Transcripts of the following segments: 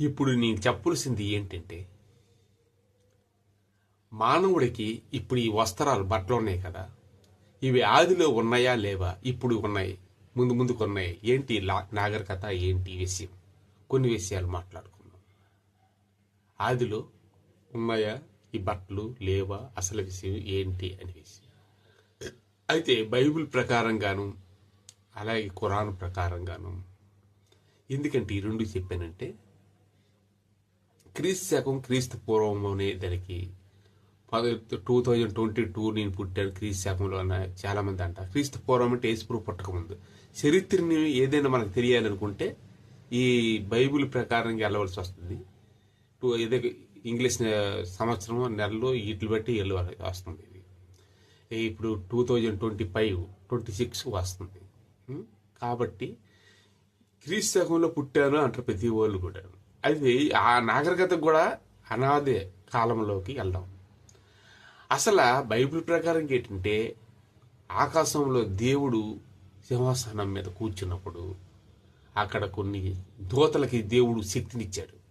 ఇప్పుడు నేను చెప్పవలసింది ఏంటంటే మానవుడికి ఇప్పుడు ఈ వస్త్రాలు బట్టలు ఉన్నాయి కదా ఇవి ఆదిలో ఉన్నాయా లేవా ఇప్పుడు ఉన్నాయి ముందు ముందుకు ఉన్నాయి ఏంటి లా- నాగరికత ఏంటి ఈ విషయం? కొన్ని విషయాలు మాట్లాడుకుందాం. ఆదిలో ఉన్నాయా ఈ బట్టలు లేవా అసలు విషయం ఏంటి అని విషయం. అయితే బైబిల్ ప్రకారంగాను అలాగే ఖురాన్ ప్రకారంగాను ఎందుకంటే ఈ రెండు చెప్పానంటే క్రీస్తు శకం క్రీస్తు పూర్వంలోనే అనే దానికి టూ థౌజండ్ ట్వంటీ టూ నేను పుట్టాను క్రీస్తు శకంలో అన్న చాలామంది అంట. క్రీస్తు పూర్వం అంటే యేసుప్రభు పుట్టకముందు చరిత్రని ఏదైనా మనకు తెలియాలనుకుంటే ఈ బైబిల్ ప్రకారంగా వెళ్ళవలసి వస్తుంది. టూ ఏదో ఇంగ్లీష్ సంవత్సరం నెలలో వీటిని బట్టి వెళ్ళవలసి వస్తుంది ఇది. ఇప్పుడు two thousand twenty five twenty six వస్తుంది కాబట్టి క్రీస్తు శకంలో పుట్టాను అంటారు ప్రతి వాళ్ళు కూడా అది ఆ నాగరికత కూడా అనాది కాలంలోకి వెళ్దాం. అసలు బైబిల్ ప్రకారం ఏంటంటే ఆకాశంలో దేవుడు సింహాసనం మీద కూర్చున్నప్పుడు అక్కడ కొన్ని దోతలకి దేవుడు శక్తినిచ్చాడు.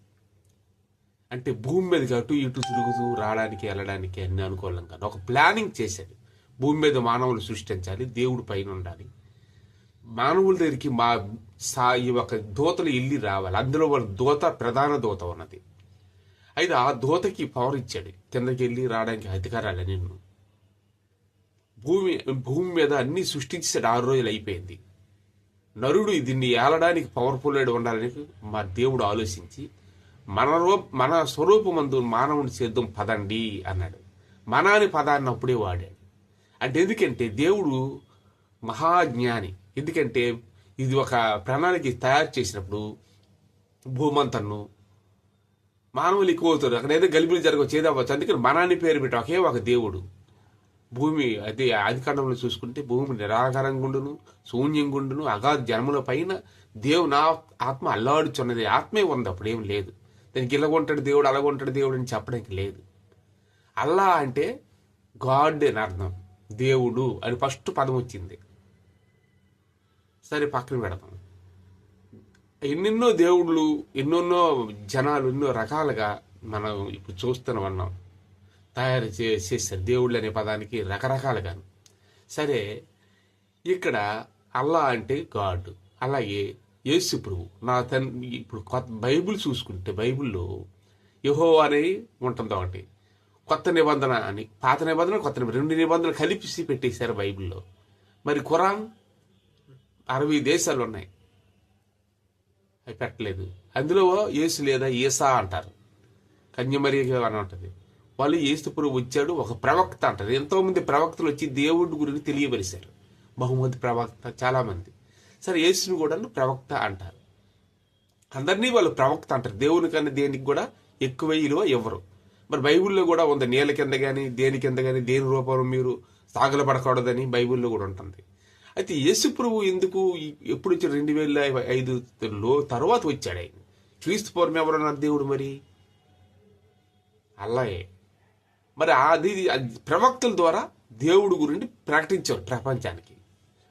అంటే భూమి మీదకి అటు ఇటు తిరుగుతూ రావడానికి వెళ్ళడానికి అన్ని అనుకూలంగా ఒక ప్లానింగ్ చేశాడు. భూమి మీద మానవులు సృష్టించాలి దేవుడు పైన ఉండాలి. మానవుల దగ్గరికి మా సా ఈ ఒక దూతలు వెళ్ళి రావాలి. అందులో వాళ్ళ దూత ప్రధాన దూత ఉన్నది. అయితే ఆ దూతకి పవర్ ఇచ్చాడు. కిందకి వెళ్ళి రావడానికి అధికారాలు నిన్ను. భూమి భూమి మీద అన్ని సృష్టించాడు ఆరు రోజులు అయిపోయింది. నరుడు దీన్ని ఏలడానికి పవర్ఫుల్ అయి ఉండాలని మా దేవుడు ఆలోచించి మన రూ మన స్వరూపమందు మానవుని చేద్దాం పదండి అన్నాడు. మనాని పదాన్ని అప్పుడే వాడాడు. అంటే ఎందుకంటే దేవుడు మహాజ్ఞాని. ఎందుకంటే ఇది ఒక ప్రణాళిక తయారు చేసినప్పుడు భూమంతను మానవులు ఎక్కువ అవుతారు. అక్కడ ఏదో గలిబిలి జరగవచ్చు ఏదో అవ్వచ్చు అందుకని మనాన్ని పేరు పెట్టి ఒకే ఒక దేవుడు. భూమి అదే ఆదికాండంలో చూసుకుంటే భూమి నిరాకారం గుండును శూన్యం గుండును అగాధ జన్మల పైన దేవు నా ఆత్మ అల్లాడుచున్నది. ఆత్మే ఉంది. అప్పుడు ఏం లేదు. దానికి ఇలాగొంటాడు దేవుడు అలాగొంటాడు దేవుడు అని చెప్పడానికి లేదు. అల్లా అంటే గాడ్ అని అర్థం. దేవుడు అని ఫస్ట్ పదం వచ్చింది. సరే పక్కన పెడతాం. ఎన్నెన్నో దేవుళ్ళు ఎన్నెన్నో జనాలు ఎన్నో రకాలుగా మనం ఇప్పుడు చూస్తూనే ఉన్నాం. తయారు చే దేవుళ్ళు అనే పదానికి రకరకాలుగా సరే ఇక్కడ అల్లా అంటే గాడ్. అలాగే యేసు ప్రభు నా తన్ ఇప్పుడు కొత్త బైబిల్ చూసుకుంటే బైబిల్లో యహో అని ఉంటుంది ఒకటి. కొత్త నిబంధన అని పాత నిబంధన కొత్త నిబంధన రెండు నిబంధనలు కలిపి పెట్టేశారు బైబిల్లో. మరి ఖురాన్? అరవై దేశాలు ఉన్నాయి అవి పెట్టలేదు. అందులో యేసు లేదా ఏసా అంటారు. కన్యమరి అని ఉంటుంది. వాళ్ళు ఏసు వచ్చాడు ఒక ప్రవక్త అంటారు. ఎంతోమంది ప్రవక్తలు వచ్చి దేవుడి గురించి తెలియపరిశారు. బహుమతి ప్రవక్త చాలామంది. సరే యేసుని కూడా ప్రవక్త అంటారు. అందరినీ వాళ్ళు ప్రవక్త అంటారు. దేవుని కన్నా దేనికి కూడా ఎక్కువ విలువ ఇవ్వరు మరి బైబిల్లో కూడా ఉంది నీళ్ళ కింద కానీ దేని కింద కానీ దేని రూపంలో మీరు సాగలపడకూడదని బైబిల్లో కూడా ఉంటుంది. అయితే యేసు ప్రభు ఎందుకు ఎప్పుడు వచ్చాడు? రెండు వేల ఐదు లో తర్వాత వచ్చాడు ఆయన. క్రీస్తు పూర్వం ఎవరన్నారు దేవుడు మరి? అల్లాయే. మరి అది ప్రవక్తల ద్వారా దేవుడు గురించి ప్రకటించారు ప్రపంచానికి.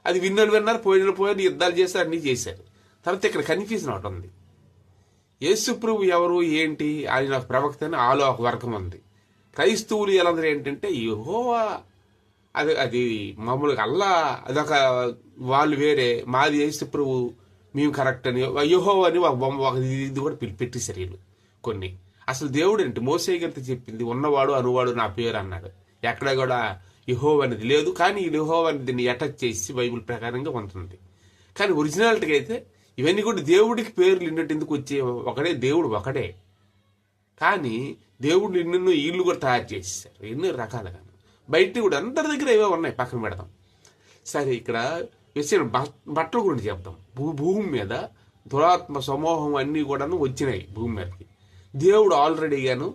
అది విన్నలు విన్నారు పోయిన పోయిన యుద్ధాలు చేశారు అన్ని చేశారు. తర్వాత ఇక్కడ కన్ఫ్యూజన్ ఒకటి ఉంది. యేసు ప్రభు ఎవరు ఏంటి? ఆయన ప్రవక్త అని ఆలో ఒక వర్గం ఉంది. క్రైస్తవులు ఎలా ఏంటంటే యహోవా అది అది మామూలుగా అల్లా అదొక వాళ్ళు వేరే మాది వేసి ప్రభు మేము కరెక్ట్ అని అయ్యోహో అని ఒక ఇది కూడా పెట్టి- పెట్టేశారు వీళ్ళు కొన్ని. అసలు దేవుడు ఏంటి? మోసే చెప్పింది ఉన్నవాడు అనువాడు నా పేరు అన్నాడు. ఎక్కడ కూడా యహో అనేది లేదు కానీ ఈ యహో అనేది దీన్ని అటాచ్ చేసి బైబిల్ ప్రకారంగా ఉంటుంది కానీ ఒరిజినాలిటీగా అయితే ఇవన్నీ కూడా దేవుడికి పేర్లు నిన్నట్టు ఎందుకు వచ్చే ఒకడే దేవుడు ఒకడే కానీ దేవుడు ఎన్నెన్నో ఇల్లు కూడా తయారు చేసేసారు. ఎన్నో రకాలుగా బయట కూడా అందరి దగ్గర ఏవో ఉన్నాయి పక్కన పెడతాం. సరే ఇక్కడ విషయం బట్టల గురించి చెప్తాం. భూ భూమి మీద దురాత్మ సమూహం అన్నీ కూడాను వచ్చినాయి భూమి మీదకి. దేవుడు ఆల్రెడీగాను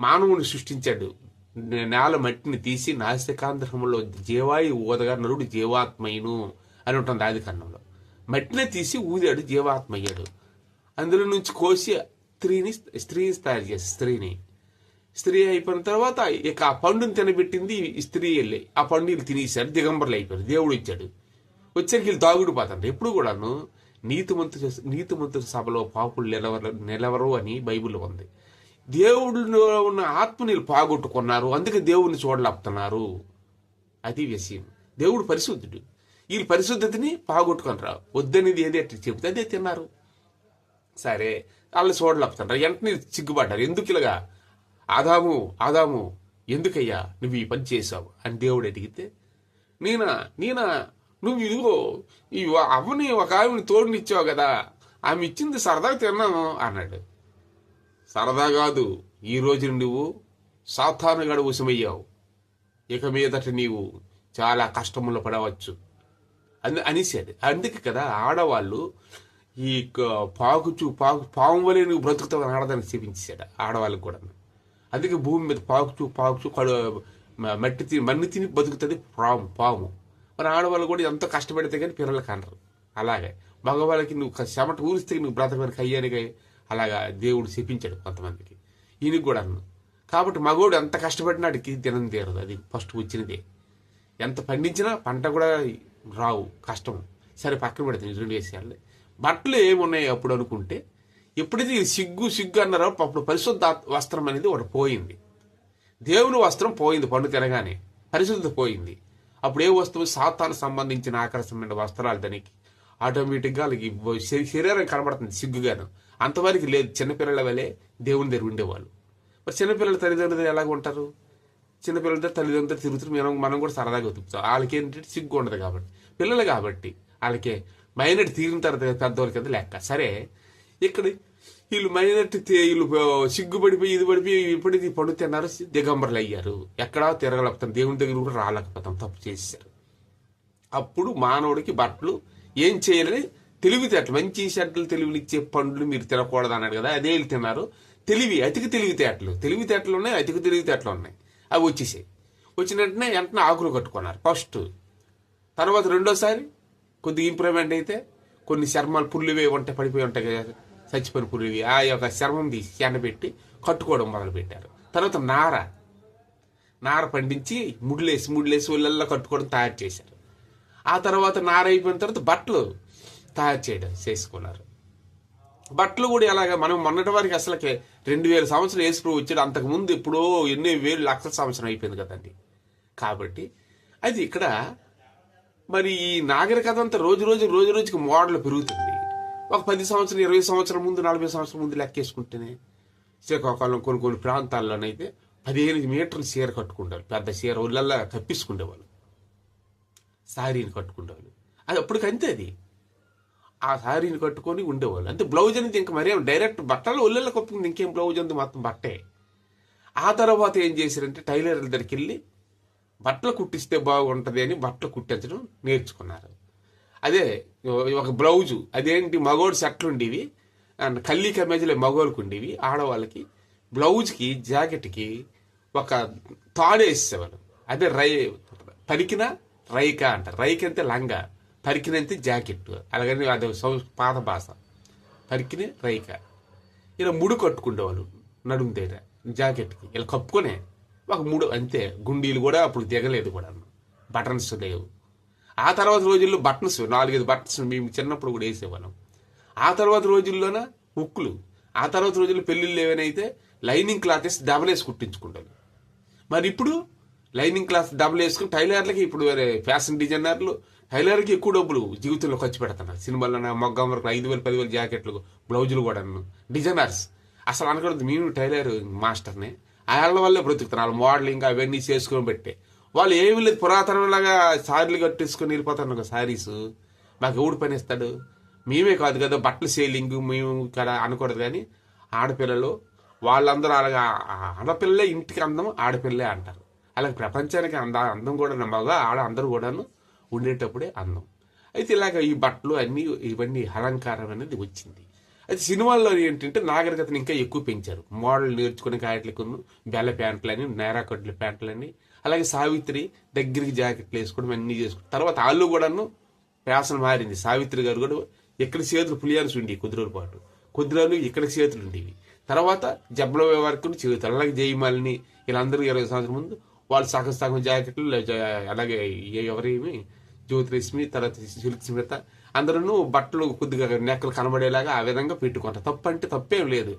మానవుని సృష్టించాడు. నేల మట్టిని తీసి నాసికాంధ్రములో జీవాయు ఊదగా నరుడు జీవాత్మయును అని ఉంటుంది ఆది కన్నంలో మట్టినే తీసి ఊదాడు జీవాత్మయ్యాడు. అందులో నుంచి కోసి స్త్రీని స్త్రీని తయారు చేసి స్త్రీని స్త్రీ అయిపోయిన తర్వాత ఇక ఆ పండుని తినబెట్టింది స్త్రీ వెళ్ళి. ఆ పండు వీళ్ళు తినేశారు దిగంబర్లు అయిపోయారు. దేవుడు ఇచ్చాడు. వచ్చరికి వీళ్ళు తాగుడు పోతాడు ఎప్పుడు కూడాను నీతిమంతు నీతిమంతుల సభలో పాపులు నిలవరు నిలవరు అని బైబిల్లో ఉంది. దేవుడిలో ఉన్న ఆత్మని పాగొట్టుకున్నారు. అందుకే దేవుడిని చూడలేపుతున్నారు. అది విషయం. దేవుడు పరిశుద్ధుడు. వీళ్ళు పరిశుద్ధతని పాగొట్టుకుని వద్దనేది ఏది అట్లా చెబితే అదే తిన్నారు. సరే వాళ్ళు చూడలేపుతున్నారు. వెంటనే సిగ్గుపడ్డారు. ఎందుకు ఇలాగా? ఆదాము ఆదాము ఎందుకయ్యా నువ్వు ఈ పని చేసావు అని దేవుడు అడిగితే నేనా నేనా నువ్వు ఇదిగో ఈ అవ్వని ఒక ఆమెని తోడునిచ్చావు కదా ఆమె ఇచ్చింది సరదాగా తిన్నాను అన్నాడు. సరదా కాదు ఈ రోజు నువ్వు సాధారణగాడు ఉసమయ్యావు ఇక మీదట నీవు చాలా కష్టములు పడవచ్చు అని అనేసాడు అందుకే కదా ఆడవాళ్ళు ఈ క- పాకుచు పాకు పాము వలె నువ్వు బ్రతుకుతావు అని చూపించాడు ఆడవాళ్ళకి కూడా అందుకే భూమి మీద పాకుచు పాకుచు కడు మట్టి తిని మన్ని తిని బతుకుతుంది. పాము పాము. మరి ఆడవాళ్ళు కూడా ఎంతో కష్టపడితే కానీ పిల్లలకి అనరు అలాగే మగవాళ్ళకి నువ్వు చెమట ఊరిస్తే నువ్వు బ్రతకడానికి అయ్యానికి అలాగా దేవుడు చెప్పించాడు కొంతమందికి. ఈయనకి కూడా అన్ను. కాబట్టి మగోడు ఎంత కష్టపడినాడికి దినం తీరదు. అది ఫస్ట్ వచ్చినదే. ఎంత పండించినా పంట కూడా రావు కష్టం. సరే పక్కన పెడతాను రెండు విషయాలు బట్టలు ఏమున్నాయి అప్పుడు అనుకుంటే ఎప్పుడైతే సిగ్గు సిగ్గు అన్నారో అప్పుడు పరిశుద్ధ వస్త్రం అనేది ఒకటి పోయింది. దేవుని వస్త్రం పోయింది పండు తినగానే. పరిశుద్ధ పోయింది. అప్పుడు ఏ వస్తువు? సాతాను సంబంధించిన ఆకర్షణమైన వస్త్రాలు దానికి. ఆటోమేటిక్గా వాళ్ళకి శరీ- శరీరం కనబడుతుంది సిగ్గుగాను. అంతవరకు లేదు. చిన్నపిల్లల వలె దేవుని దగ్గర ఉండేవాళ్ళు. మరి చిన్నపిల్లల తల్లిదండ్రులు ఎలాగ ఉంటారు? చిన్నపిల్లలతో తల్లిదండ్రులు తిరుగుతారు మనం మనం కూడా సరదాగా తిప్పుతాం వాళ్ళకి ఏంటంటే సిగ్గు ఉండదు కాబట్టి. పిల్లలు కాబట్టి వాళ్ళకి మైనట్ తీరిన తర్వాత పెద్దవాళ్ళకి అయితే లెక్క. సరే ఇక్కడ వీళ్ళు మైనార్టీ వీళ్ళు సిగ్గుపడిపోయి ఇది పడిపోయి ఇప్పటికి పండు తిన్నారు దిగంబరులు అయ్యారు ఎక్కడా తిరగలేకపోతాం. దేవుని దగ్గర కూడా రాలేకపోతాం. తప్పు చేశారు. అప్పుడు మానవుడికి బట్టలు ఏం చేయాలని తెలివితేటలు మంచి చెడ్డలు తెలివిని ఇచ్చే పండ్లు మీరు తినకూడదు అన్నాడు కదా. అదే వీళ్ళు తిన్నారు. తెలివి అతికి తెలివితేటలు తెలివితేటలు ఉన్నాయి అతికి తెలివితేటలు ఉన్నాయి. అవి వచ్చేసాయి. వచ్చిన వెంటనే వెంటనే ఆకులు కట్టుకున్నారు. ఫస్ట్ తర్వాత రెండోసారి కొద్దిగా ఇంప్రూవ్మెంట్ అయితే కొన్ని చర్మాలు పుల్లువే ఉంటాయి పడిపోయి ఉంటాయి కదా. చచ్చిపోయిన పుల్లువి ఆ యొక్క చర్మం తీసి ఎండబెట్టి కట్టుకోవడం మొదలుపెట్టారు. తర్వాత నార. నార పండించి ముడ్లేసి ముడ్లేసి ఒళ్ళల్లో కట్టుకోవడం తయారు చేశారు. ఆ తర్వాత నార అయిపోయిన తర్వాత బట్టలు తయారు చేయడం చేసుకున్నారు. బట్టలు కూడా ఎలాగ మనం మొన్నటి వరకు అసలుకి రెండు వేల సంవత్సరం వేసుకుని వచ్చాడు. అంతకుముందు ఎప్పుడో ఎన్నో వేలు లక్షల సంవత్సరం అయిపోయింది కదండి. కాబట్టి అది ఇక్కడ మరి ఈ నాగరికత అంతా రోజు రోజు రోజు రోజుకి మోడల్ పెరుగుతుంది. ఒక పది సంవత్సరం ఇరవై సంవత్సరం ముందు నలభై సంవత్సరం ముందు లెక్కేసుకుంటేనే శ్రీకాకుళం కొన్ని కొన్ని ప్రాంతాల్లోనైతే పదిహేను మీటర్లు చీర కట్టుకుంటారు పెద్ద చీర ఒళ్ళల్లా కప్పించుకునేవాళ్ళు సారీని కట్టుకునేవాళ్ళు అది అప్పటికి అంతే అది. ఆ సారీని కట్టుకొని ఉండేవాళ్ళు. అంటే బ్లౌజ్ అనేది ఇంకా మరే డైరెక్ట్ బట్టలు ఒళ్ళల్లో కప్పుకుంది ఇంకేం బ్లౌజ్ ఉంది మొత్తం బట్టే. ఆ తర్వాత ఏం చేశారంటే టైలర్ల దగ్గరికి వెళ్ళి బట్టలు కుట్టిస్తే బాగుంటుంది అని బట్టలు కుట్టించడం నేర్చుకున్నారు. అదే ఒక బ్లౌజు అదేంటి మగోడు సెట్లు ఉండేవి అండ్ కల్లీ కమేజీలు మగోడుకు ఉండేవి ఆడవాళ్ళకి బ్లౌజ్కి జాకెట్కి ఒక తాడు వేసేవాళ్ళు. అదే రై పరికిన రైక అంటారు రైక అంటే లంగా పరికినంత జాకెట్. అలాగని అది సౌ- పాత భాష. పరికిన రైక. ఇలా ముడు కట్టుకుండేవాళ్ళు నడుము దగ్గర జాకెట్కి. ఇలా కప్పుకొనే ఒక మూడు అంతే. గుండీలు కూడా అప్పుడు దిగలేదు కూడా బటన్స్ లేవు. ఆ తర్వాత రోజుల్లో బటన్స్ నాలుగైదు బటన్స్ మేము చిన్నప్పుడు కూడా వేసేవాళ్ళం. ఆ తర్వాత రోజుల్లోన ఉక్కులు ఆ తర్వాత రోజుల్లో పెళ్ళిళ్ళు ఏమైనా లైనింగ్ క్లాత్ వేసి డబల్ వేసి కుట్టించుకుంటారు మరి ఇప్పుడు లైనింగ్ క్లాత్ డబుల్ వేసుకుని టైలర్లకి ఇప్పుడు వేరే ఫ్యాషన్ డిజైనర్లు టైలర్కి ఎక్కువ డబ్బులు జీవితంలో ఖర్చు పెడుతున్నారు. సినిమాలో మగ్గం వరకు ఐదు వేలు పదివేలు జాకెట్లు బ్లౌజులు కూడా డిజైనర్స్. అసలు అనకూడదు మేము టైలర్ మాస్టర్ని. వాళ్ళ వల్లే బ్రతుకుతున్నారు వాళ్ళు మోడలింగ్ అవన్నీ చేసుకొని పెట్టే. వాళ్ళు ఏమి లేదు పురాతనంలాగా సారీలు కట్టేసుకొని వెళ్ళిపోతారు సారీస్. మాకు ఎవడు పని ఇస్తాడు మేమే కాదు కదా బట్టల సేలింగ్ మేము ఇక్కడ అనకూడదు కానీ ఆడపిల్లలు వాళ్ళందరూ అలాగా ఆడపిల్లలే ఇంటికి అందం ఆడపిల్లలే అంటారు. అలాగే ప్రపంచానికి అంద అందం కూడా నమ్మగా ఆడ అందరూ కూడాను ఉండేటప్పుడే అందం. అయితే ఇలాగ ఈ బట్టలు అన్నీ ఇవన్నీ అలంకారం అనేది వచ్చింది. అయితే సినిమాల్లో ఏంటంటే నాగరికతను ఇంకా ఎక్కువ పెంచారు. మోడల్ నేర్చుకునే కాయట్లకు బెల్ల ప్యాంట్లని నేరా కడ్ల ప్యాంట్లని అలాగే సావిత్రి దగ్గరికి జాకెట్లు వేసుకోవడం అన్నీ చేసుకోవడం తర్వాత వాళ్ళు కూడాను ప్యాసన మారింది. సావిత్రి గారు కూడా ఎక్కడ చేతులు పులియాల్సి ఉండి కొద్ది రోజుల పాటు. కొద్ది రోజులు ఇక్కడ చేతులు ఉండేవి. తర్వాత జబ్బల వరకు చేతులు అలాగే జయమాలిని వీళ్ళందరూ ఇరవై సంవత్సరం ముందు వాళ్ళు సగం సగం జాకెట్లు అలాగే ఎవరేమి జ్యోతిలక్ష్మి తర్వాత సిల్క్ స్మిత అందరూ బట్టలు కొద్దిగా నెక్కలు కనబడేలాగా ఆ విధంగా పెట్టుకుంటారు. తప్పు అంటే తప్పేం లేదు.